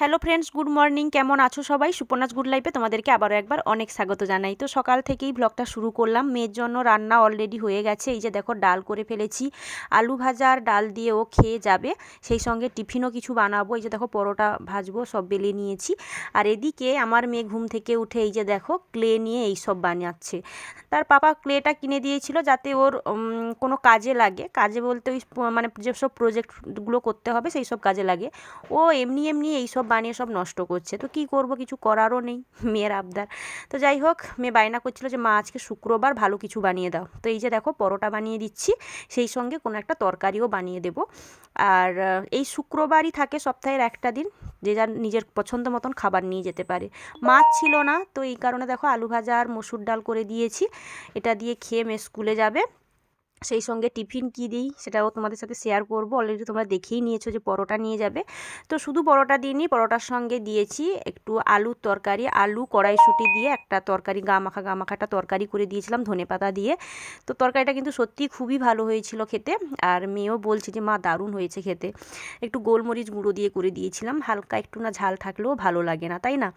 Hello friends good morning কেমন আছো সবাই? সুপর্ণাস গুড লাইফে তোমাদেরকে আবারও একবার অনেক স্বাগত জানাই। তো সকাল থেকেই ব্লগটা শুরু করলাম। মেয়ের জন্য রান্না অলরেডি হয়ে গেছে। এই যে দেখো, ডাল করে ফেলেছি। আলু ভাজা আর ডাল দিয়ে ও খেয়ে যাবে। সেই সঙ্গে টিফিনও কিছু বানাবো। এই যে দেখো, পরোটা ভাজবো, সব বেলে নিয়েছি। আর এদিকে আমার মেয়ে ঘুম থেকে উঠে এই যে দেখো, ক্লে নিয়ে এই সব বানাচ্ছে। তার পাপা ক্লেটা কিনে দিয়েছিল যাতে ওর কোনো কাজে লাগে। কাজে বলতে ওই মানে যেসব প্রজেক্টগুলো করতে হবে, সেই সব কাজে লাগে। ও এমনি এমনি এই সব বানিয়ে সব নষ্ট করছে। তো কি করব? কিছু করারও নেই, মেয়ের আবদার। তো যাই হোক, মেয়ে বায়না করছিল যে, মা, আজকে শুক্রবার ভালো কিছু বানিয়ে দাও। তো এই যে দেখো, পরোটা বানিয়ে দিচ্ছি, সেই সঙ্গে কোনো একটা তরকারিও বানিয়ে দেবো। আর এই শুক্রবারই থাকে সপ্তাহের একটা দিন, যে যার নিজের পছন্দ মতন খাবার নিয়ে যেতে পারে। মাছ ছিল না, তো এই কারণে দেখো আলু ভাজা আর মসুর ডাল করে দিয়েছি। এটা দিয়ে খেয়ে মেয়ে স্কুলে যাবে। সেই সঙ্গে টিফিন কী দিই সেটাও তোমাদের সাথে শেয়ার করব। অলরেডি তোমরা দেখেই নিয়েছো যে পরোটা নিয়ে যাবে। তো শুধু পরোটা দিইনি, পরোটার সঙ্গে দিয়েছি একটু আলুর তরকারি, আলু কড়াইশুঁটি দিয়ে একটা তরকারি গা মাখা গা মাখা তরকারি করে দিয়েছিলাম ধনেপাতা দিয়ে। তো তরকারিটা কিন্তু সত্যিই খুবই ভালো হয়েছিল খেতে। আর মেয়েও বলছে যে, মা, দারুণ হয়েছে খেতে। একটু গোলমরিচ গুঁড়ো দিয়ে করে দিয়েছিলাম, হালকা একটু না ঝাল থাকলেও ভালো লাগে না, তাই না?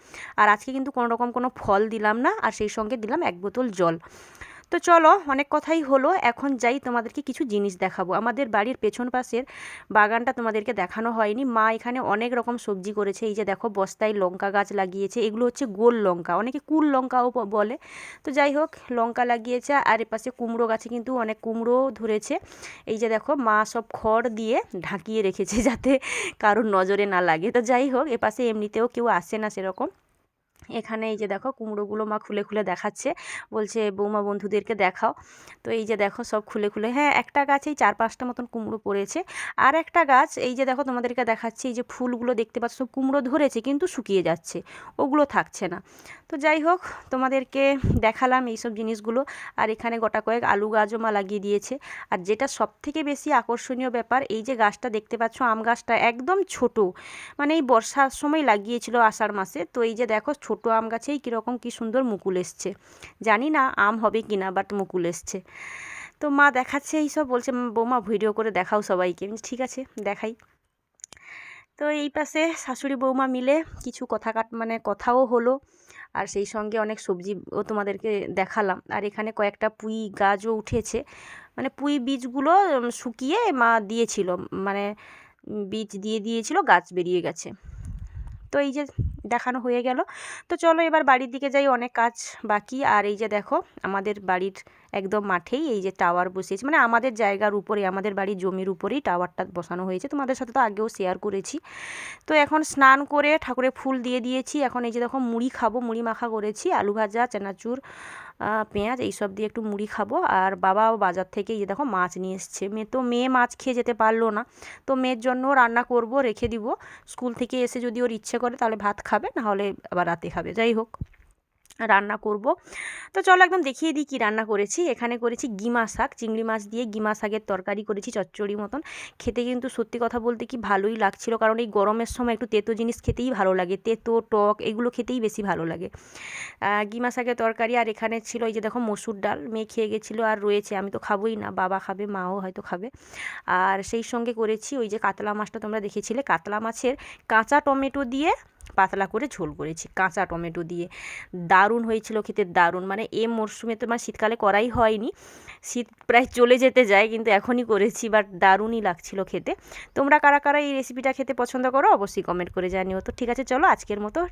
আর আজকে কিন্তু কোনো রকম কোনো ফল দিলাম না, আর সেই সঙ্গে দিলাম এক বোতল জল। তো চলো, অনেক কথাই হলো। এখন যাই, তোমাদেরকে কিছু জিনিস দেখাবো। আমাদের বাড়ির পেছন পাশের বাগানটা তোমাদেরকে দেখানো হয়নি। মা এখানে অনেক রকম সবজি করেছে। এই যে দেখো, বস্তায় লঙ্কা গাছ লাগিয়েছে। এগুলো হচ্ছে গোল লঙ্কা। অনেকে কুল লঙ্কাও বলে। তো যাই হোক, লঙ্কা লাগিয়েছে। আর এপাশে কুমড়ো গাছে কিন্তু অনেক কুমড়ো ধরেছে। এই যে দেখো, মা সব খড় দিয়ে ঢাকিয়ে রেখেছে যাতে কারোর নজরে না লাগে। তো যাই হোক, এপাশে এমনিতেও কেউ আসে না সেরকম। এখানে এই যে দেখো কুমড়োগুলো মা খুলে খুলে দেখাচ্ছে। বলছে, বৌমা বন্ধুদেরকে দেখাও। তো এই যে দেখো সব খুলে খুলে হ্যাঁ একটা গাছেই চার পাঁচটা মতন কুমড়ো পড়েছে। আর একটা গাছ, এই যে দেখো তোমাদেরকে দেখাচ্ছি, এই যে ফুলগুলো দেখতে পাচ্ছ, সব কুমড়ো ধরেছে কিন্তু শুকিয়ে যাচ্ছে, ওগুলো থাকছে না। তো যাই হোক, তোমাদেরকে দেখালাম এইসব জিনিসগুলো। আর এখানে গোটা কয়েক আলু গাছও মা লাগিয়ে দিয়েছে। আর যেটা সব থেকে বেশি আকর্ষণীয় ব্যাপার, এই যে গাছটা দেখতে পাচ্ছ, আম গাছটা একদম ছোট। মানে এই বর্ষার সময় লাগিয়েছিল আষাঢ় মাসে। তো এই যে দেখো ছোট আম গাছেই কীরকম কী সুন্দর মুকুল এসছে। জানি না আম হবে কি না বাট মুকুল এসছে। তো মা দেখাচ্ছে এই সব, বলছে বৌমা ভিডিও করে দেখাও সবাইকে। ঠিক আছে, দেখাই। তো এই পাশে শাশুড়ি বৌমা মিলে কিছু কথা কাট মানে কথাও হলো, আর সেই সঙ্গে অনেক সবজিও তোমাদেরকে দেখালাম। আর এখানে কয়েকটা পুঁই গাছও উঠেছে। মানে পুঁই বীজগুলো শুকিয়ে মা দিয়েছিল। মানে বীজ দিয়ে দিয়েছিল, গাছ বেরিয়ে গেছে। তো এই যে দেখানো হয়ে গেল। তো চলো এবার বাড়ির দিকে যাই, অনেক কাজ বাকি। আর এই যে দেখো, আমাদের বাড়ির একদম মাঠেই এই যে টাওয়ার বসিয়েছে। মানে আমাদের জায়গার উপরে আমাদের বাড়ির জমির উপরেই টাওয়ারটা বসানো হয়েছে। তোমাদের সাথে তো আগেও শেয়ার করেছি। তো এখন স্নান করে ঠাকুরের ফুল দিয়ে দিয়েছি। এখন এই যে দেখো মুড়ি খাব, মুড়ি মাখা করেছি, আলু ভাজা, চানাচুর পেঁয়াজ এইসব দিয়ে একটু মুড়ি খাব। আর বাবাও বাজার থেকে এই যে দেখো মাছ নিয়ে এসছে। মেয়ে তো মেয়ে মাছ খেয়ে যেতে পারল না। তো মেয়ের জন্য রান্না করব, রেখে দিব। স্কুল থেকে এসে যদি ওর ইচ্ছে করে তাহলে ভাত খাবে নাহলে আবার রাতে খাবে। যাই হোক। রান্না করব। তো চলো একদম দেখিয়ে দিই কী রান্না করেছি। এখানে করেছি গিমা শাক, চিংড়ি মাছ দিয়ে গিমা শাকের তরকারি করেছি চচ্চড়ি মতন। খেতে কিন্তু সত্যি কথা বলতে কি ভালোই লাগছিল কারণ এই গরমের সময় একটু তেতো জিনিস খেতেই ভালো লাগে। তেতো, টক এগুলো খেতেই বেশি ভালো লাগে। গিমা শাকের তরকারি আর এখানে ছিল এই যে দেখো মসুর ডাল, মেয়ে খেয়ে গেছিল আর রয়েছে, আমি তো খাবোই না, বাবা খাবে, মাও হয়তো খাবে। আর সেই সঙ্গে করেছি ওই যে কাতলা মাছটা তোমরা দেখেছিলে, কাতলা মাছের কাঁচা টমেটো দিয়ে পাতলা করে ঝোল করেছি, কাঁচা টমেটো দিয়ে। দারুণ হয়েছিল খেতে, দারুণ। মানে এ মরশুমে তো মানে শীতকালে করাই হয়নি। শীত প্রায় চলে যেতে যায়, কিন্তু এখনই করেছি বাট দারুণই লাগছিল খেতে। তোমরা কারা কারা এই রেসিপিটা খেতে পছন্দ করো, অবশ্যই কমেন্ট করে জানিও। তো ঠিক আছে, চলো আজকের মতো।